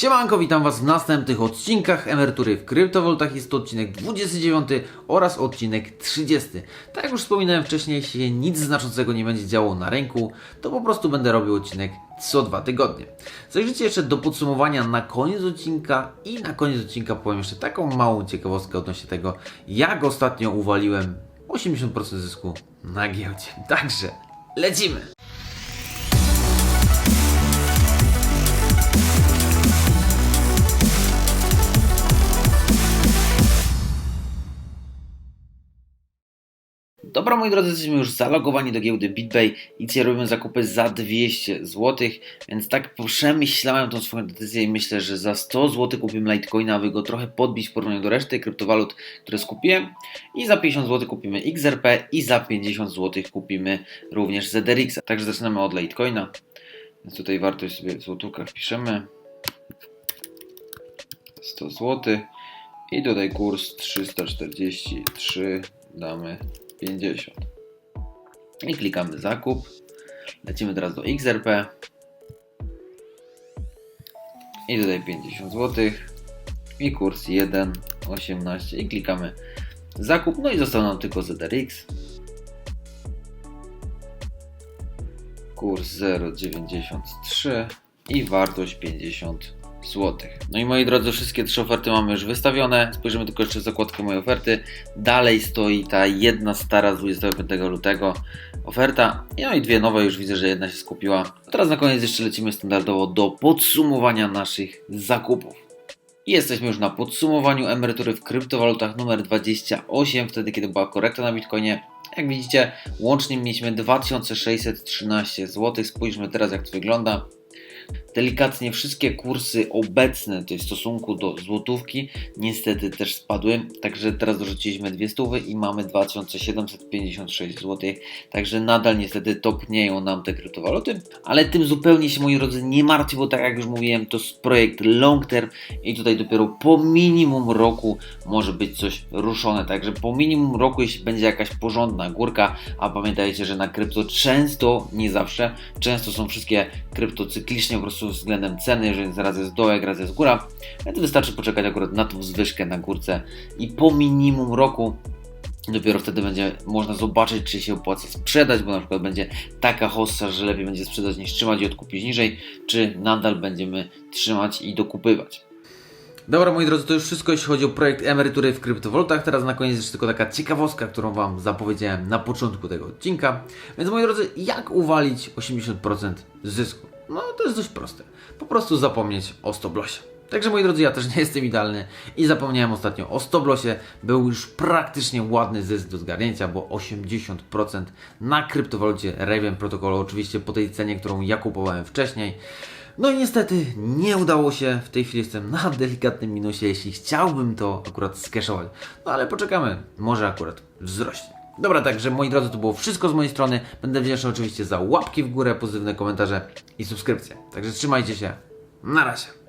Siemanko, witam Was w następnych odcinkach emerytury w kryptowalutach. Jest to odcinek 29 oraz odcinek 30. Tak jak już wspominałem wcześniej, jeśli nic znaczącego nie będzie działo na rynku, to po prostu będę robił odcinek co dwa tygodnie. Zajrzyjcie jeszcze do podsumowania na koniec odcinka i na koniec odcinka powiem jeszcze taką małą ciekawostkę odnośnie tego, jak ostatnio uwaliłem 80% zysku na giełdzie. Także lecimy! Dobra, moi drodzy, jesteśmy już zalogowani do giełdy BitPay i dzisiaj robimy zakupy za 200 zł, więc tak przemyślałem tą swoją decyzję i myślę, że za 100 zł kupimy Litecoina, aby go trochę podbić w porównaniu do reszty kryptowalut, które skupiłem. I za 50 zł kupimy XRP i za 50 zł kupimy również ZRX. Także zaczynamy od Litecoina, więc tutaj wartość sobie w złotówkach piszemy. 100 zł i tutaj kurs 343 damy 50. I klikamy zakup. Lecimy teraz do XRP. I tutaj 50 zł. I kurs 1,18. I klikamy zakup. No i został nam tylko ZRX. Kurs 0,93 i wartość 50 zł. No i moi drodzy, wszystkie trzy oferty mamy już wystawione. Spojrzymy tylko jeszcze w zakładkę mojej oferty. Dalej stoi ta jedna stara z 25 lutego oferta. No i dwie nowe, już widzę, że jedna się skupiła. A teraz na koniec jeszcze lecimy standardowo do podsumowania naszych zakupów. I Jesteśmy już na podsumowaniu emerytury w kryptowalutach numer 28, wtedy kiedy była korekta na Bitcoinie. Jak widzicie, łącznie mieliśmy 2613 zł. Spójrzmy teraz, jak to wygląda. Delikatnie wszystkie kursy obecne, jest w stosunku do złotówki, niestety też spadły. Także teraz dorzuciliśmy dwie stówy i mamy 2756 zł. Także nadal niestety topnieją nam te kryptowaluty, ale tym zupełnie się moi drodzy nie martwię, bo tak jak już mówiłem, to jest projekt long term i tutaj dopiero po minimum roku może być coś ruszone. Także po minimum roku, jeśli będzie jakaś porządna górka, a pamiętajcie, że na krypto często, nie zawsze, często są wszystkie krypto cyklicznie po prostu względem ceny, jeżeli raz jest dołek, raz jest góra, więc wystarczy poczekać akurat na tą zwyżkę na górce i po minimum roku Dopiero wtedy będzie można zobaczyć, czy się opłaca sprzedać, bo na przykład będzie taka hossa, że lepiej będzie sprzedać niż trzymać i odkupić niżej, czy nadal będziemy trzymać i dokupywać. Dobra, moi drodzy, to już wszystko, jeśli chodzi o projekt emerytury w kryptowalutach. Teraz na koniec jeszcze tylko taka ciekawostka, którą Wam zapowiedziałem na początku tego odcinka. Więc moi drodzy, jak uwalić 80% zysku? No, to jest dość proste. Po prostu zapomnieć o stoplosie. Także moi drodzy, ja też nie jestem idealny i zapomniałem ostatnio o stoplosie. Był już praktycznie ładny zysk do zgarnięcia, bo 80% na kryptowalucie Raven Protocol, oczywiście po tej cenie, którą ja kupowałem wcześniej. No i niestety nie udało się. W tej chwili jestem na delikatnym minusie, jeśli chciałbym to akurat skeszować. No ale poczekamy, może akurat wzrośnie. Dobra, także moi drodzy, to było wszystko z mojej strony. Będę wdzięczny oczywiście za łapki w górę, pozytywne komentarze i subskrypcje. Także trzymajcie się. Na razie.